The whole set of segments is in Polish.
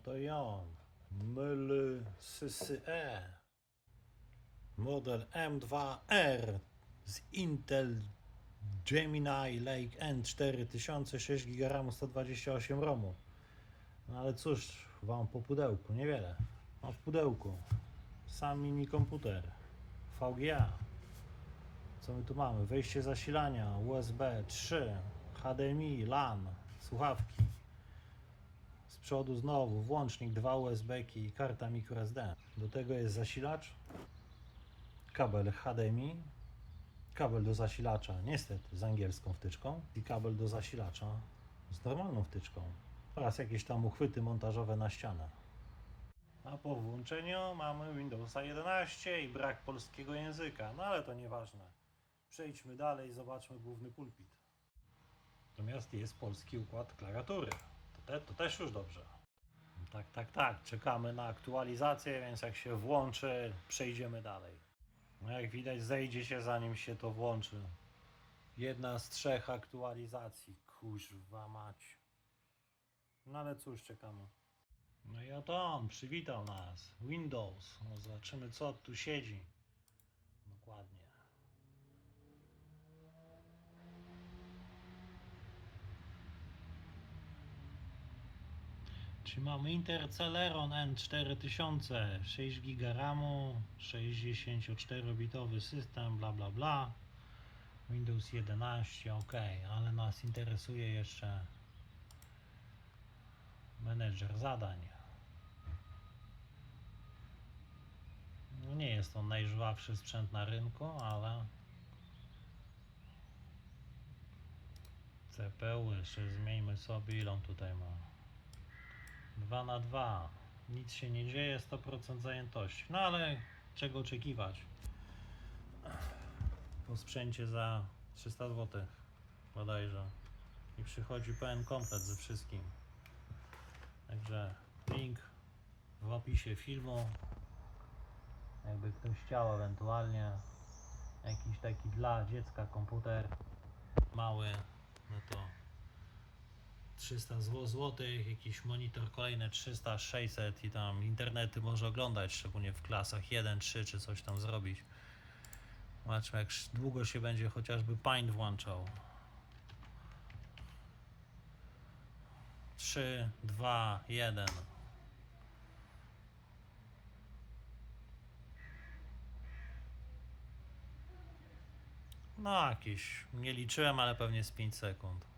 Oto i on. Myl SSE. Model M2R z Intel Gemini Lake N4000 6 GB RAM 128 ROMu. No ale cóż, wam po pudełku, niewiele. Mam w pudełku sam mini komputer VGA. Co my tu mamy? Wejście zasilania USB 3, HDMI, LAN, słuchawki. Przodu znowu włącznik, dwa USB i karta microSD. Do tego jest zasilacz, kabel HDMI, kabel do zasilacza, niestety z angielską wtyczką i kabel do zasilacza z normalną wtyczką oraz jakieś tam uchwyty montażowe na ścianę. A po włączeniu mamy Windowsa 11 i brak polskiego języka, no ale to nieważne. Przejdźmy dalej, zobaczmy główny pulpit. Natomiast jest polski układ klawiatury. Te, to też już dobrze. Tak, tak, tak. Czekamy na aktualizację, więc jak się włączy, przejdziemy dalej. No jak widać, zejdzie się zanim się to włączy. Jedna z trzech aktualizacji. Kuźwa mać. No ale cóż, czekamy. No i oto on, przywitał nas. Windows. No zobaczymy co tu siedzi. Dokładnie. Czy mamy Intel Celeron N4000, 6 GB RAMu, 64-bitowy system, bla bla bla. Windows 11, ok, ale nas interesuje jeszcze menedżer zadań. No nie jest to najżwawszy sprzęt na rynku, ale CPU jeszcze zmieńmy sobie ile on tutaj ma. 2 na 2. Nic się nie dzieje, 100% zajętości. No ale czego oczekiwać? Po sprzęcie za 300 zł bodajże. I przychodzi pełen komplet ze wszystkim. Także link w opisie filmu. Jakby ktoś chciał ewentualnie jakiś taki dla dziecka komputer mały, no to 300 zł, jakiś monitor kolejne 300, 600 i tam internety może oglądać, szczególnie w klasach 1, 3 czy coś tam zrobić. Zobaczmy jak długo się będzie chociażby Paint włączał. 3, 2, 1. No jakieś, nie liczyłem, ale pewnie z 5 sekund.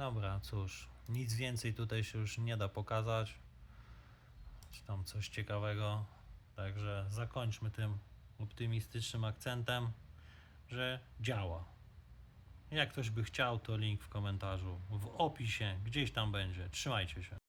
Dobra, cóż, nic więcej tutaj się już nie da pokazać. Czy tam coś ciekawego. Także zakończmy tym optymistycznym akcentem, że działa. Jak ktoś by chciał, to link w komentarzu, w opisie, gdzieś tam będzie. Trzymajcie się.